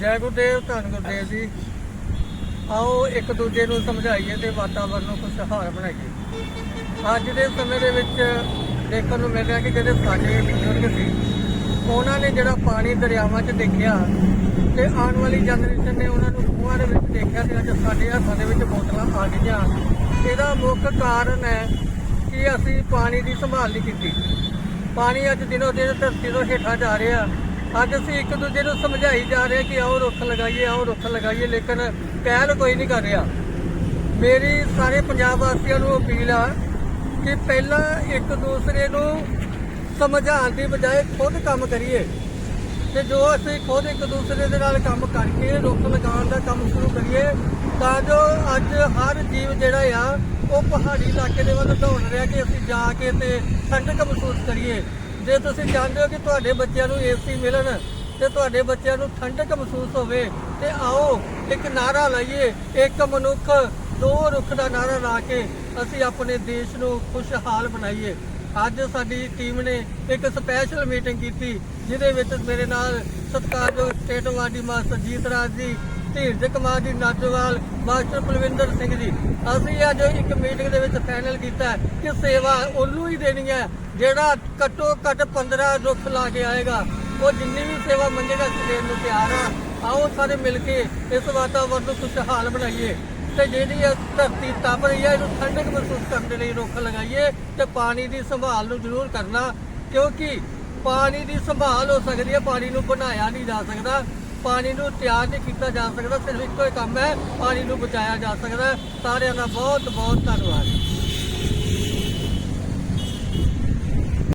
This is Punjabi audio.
ਜੈ ਗੁਰਦੇਵ, ਧੰਨ ਗੁਰਦੇਵ ਜੀ। ਆਓ ਇੱਕ ਦੂਜੇ ਨੂੰ ਸਮਝਾਈਏ ਤੇ ਵਾਤਾਵਰਨ ਨੂੰ ਖੁਸ਼ਹਾਲ ਬਣਾਈਏ। ਅੱਜ ਦੇ ਸਮੇਂ ਦੇ ਵਿੱਚ ਦੇਖਣ ਨੂੰ ਮਿਲ ਰਿਹਾ ਕਿ ਜਿਹੜੇ ਸਾਡੇ ਬਜ਼ੁਰਗ ਸੀ, ਉਹਨਾਂ ਨੇ ਜਿਹੜਾ ਪਾਣੀ ਦਰਿਆਵਾਂ 'ਚ ਦੇਖਿਆ ਤੇ ਆਉਣ ਵਾਲੀ ਜਨਰੇਸ਼ਨ ਨੇ ਉਹਨਾਂ ਨੂੰ ਖੂਹਾਂ ਦੇ ਵਿੱਚ ਦੇਖਿਆ ਤੇ ਅੱਜ ਸਾਡੇ ਹੱਥਾਂ ਦੇ ਵਿੱਚ ਬੋਤਲਾਂ ਆ ਗਈਆਂ। ਇਹਦਾ ਮੁੱਖ ਕਾਰਨ ਹੈ ਕਿ ਅਸੀਂ ਪਾਣੀ ਦੀ ਸੰਭਾਲ ਨਹੀਂ ਕੀਤੀ। ਪਾਣੀ ਅੱਜ ਦਿਨੋ ਦਿਨ ਧਰਤੀ ਤੋਂ ਹੇਠਾਂ ਜਾ ਰਿਹਾ। ਅੱਜ ਅਸੀਂ ਇੱਕ ਦੂਜੇ ਨੂੰ ਸਮਝਾਈ ਜਾ ਰਹੇ ਕਿ ਆਓ ਰੁੱਖ ਲਗਾਈਏ, ਆਓ ਰੁੱਖ ਲਗਾਈਏ, ਲੇਕਿਨ ਪਹਿਲ ਕੋਈ ਨਹੀਂ ਕਰ ਰਿਹਾ। ਮੇਰੀ ਸਾਰੇ ਪੰਜਾਬ ਵਾਸੀਆਂ ਨੂੰ ਅਪੀਲ ਆ ਕਿ ਪਹਿਲਾਂ ਇੱਕ ਦੂਸਰੇ ਨੂੰ ਸਮਝਾਉਣ ਦੀ ਬਜਾਏ ਖੁਦ ਕੰਮ ਕਰੀਏ। ਤੇ ਜੋ ਅਸੀਂ ਖੁਦ ਇੱਕ ਦੂਸਰੇ ਦੇ ਨਾਲ ਕੰਮ ਕਰਕੇ ਰੁੱਖ ਲਗਾਉਣ ਦਾ ਕੰਮ ਸ਼ੁਰੂ ਕਰੀਏ, ਤਾਂ ਜੋ ਅੱਜ ਹਰ ਜੀਵ ਜਿਹੜਾ ਆ, ਉਹ ਪਹਾੜੀ ਇਲਾਕੇ ਦੇ ਵੱਲ ਦੌੜ ਰਿਹਾ ਕਿ ਅਸੀਂ ਜਾ ਕੇ ਤੇ ਠੰਡਕ ਮਹਿਸੂਸ ਕਰੀਏ। ਜੇ ਤੁਸੀਂ ਚਾਹੁੰਦੇ ਹੋ ਕਿ ਤੁਹਾਡੇ ਬੱਚਿਆਂ ਨੂੰ ਏਸੀ ਮਿਲਣ ਤੇ ਤੁਹਾਡੇ ਬੱਚਿਆਂ ਨੂੰ ਠੰਡਕ ਮਹਿਸੂਸ ਹੋਵੇ, ਤੇ ਆਓ ਇੱਕ ਨਾਰਾ ਲਾਈਏ, ਇੱਕ ਮਨੁੱਖ, ਦੋ ਰੁੱਖ ਦਾ ਨਾਰਾ ਲਾ ਕੇ ਅਸੀਂ ਆਪਣੇ ਦੇਸ਼ ਨੂੰ ਖੁਸ਼ਹਾਲ ਬਣਾਈਏ। ਅੱਜ ਸਾਡੀ ਟੀਮ ਨੇ ਇੱਕ ਸਪੈਸ਼ਲ ਮੀਟਿੰਗ ਕੀਤੀ, ਜਿਹਦੇ ਵਿੱਚ ਮੇਰੇ ਨਾਲ ਸਤਿਕਾਰਯੋਗ ਸਟੇਟ ਵਾਰਡੀ ਮਾਸਟਰ ਜੀਤ ਰਾਜ ਜੀ ਧੀਰਜ ਕੁਮਾਰ ਜੀ ਨਾਜੋਵਾਲ ਮਾਸਟਰ ਕੁਲਵਿੰਦਰ ਸਿੰਘ ਜੀ। ਅਸੀਂ ਅੱਜ ਇੱਕ ਮੀਟਿੰਗ ਦੇ ਵਿੱਚ ਫਾਈਨਲ ਕੀਤਾ ਕਿ ਸੇਵਾ ਉਹਨੂੰ ਹੀ ਦੇਣੀ ਹੈ, ਜਿਹੜਾ ਘੱਟੋ ਘੱਟ 15 ਰੁੱਖ ਲਾ ਕੇ ਆਏਗਾ। ਉਹ ਜਿੰਨੀ ਵੀ ਸੇਵਾ ਮੰਗੇਗਾ, ਅਸੀਂ ਦੇਣ ਨੂੰ ਤਿਆਰ ਆ ਆਓ ਸਾਰੇ ਮਿਲ ਕੇ ਇਸ ਵਾਤਾਵਰਨ ਨੂੰ ਖੁਸ਼ਹਾਲ ਬਣਾਈਏ ਤੇ ਜਿਹੜੀ ਇਹ ਧਰਤੀ ਤਪ ਰਹੀ ਹੈ, ਇਹਨੂੰ ਠੰਡਕ ਮਹਿਸੂਸ ਕਰਨ ਦੇ ਲਈ ਰੁੱਖ ਲਗਾਈਏ ਤੇ ਪਾਣੀ ਦੀ ਸੰਭਾਲ ਨੂੰ ਜ਼ਰੂਰ ਕਰਨਾ, ਕਿਉਂਕਿ ਪਾਣੀ ਦੀ ਸੰਭਾਲ ਹੋ ਸਕਦੀ ਹੈ, ਪਾਣੀ ਨੂੰ ਬਣਾਇਆ ਨਹੀਂ ਜਾ ਸਕਦਾ। ਪਾਣੀ ਨੂੰ ਤਿਆਰ ਨਹੀਂ ਕੀਤਾ ਜਾ ਸਕਦਾ, ਸਿਰਫ ਇੱਕੋ ਹੀ ਕੰਮ ਹੈ, ਪਾਣੀ ਨੂੰ ਬਚਾਇਆ ਜਾ ਸਕਦਾ ਸਾਰਿਆਂ ਦਾ ਬਹੁਤ ਬਹੁਤ ਧੰਨਵਾਦ।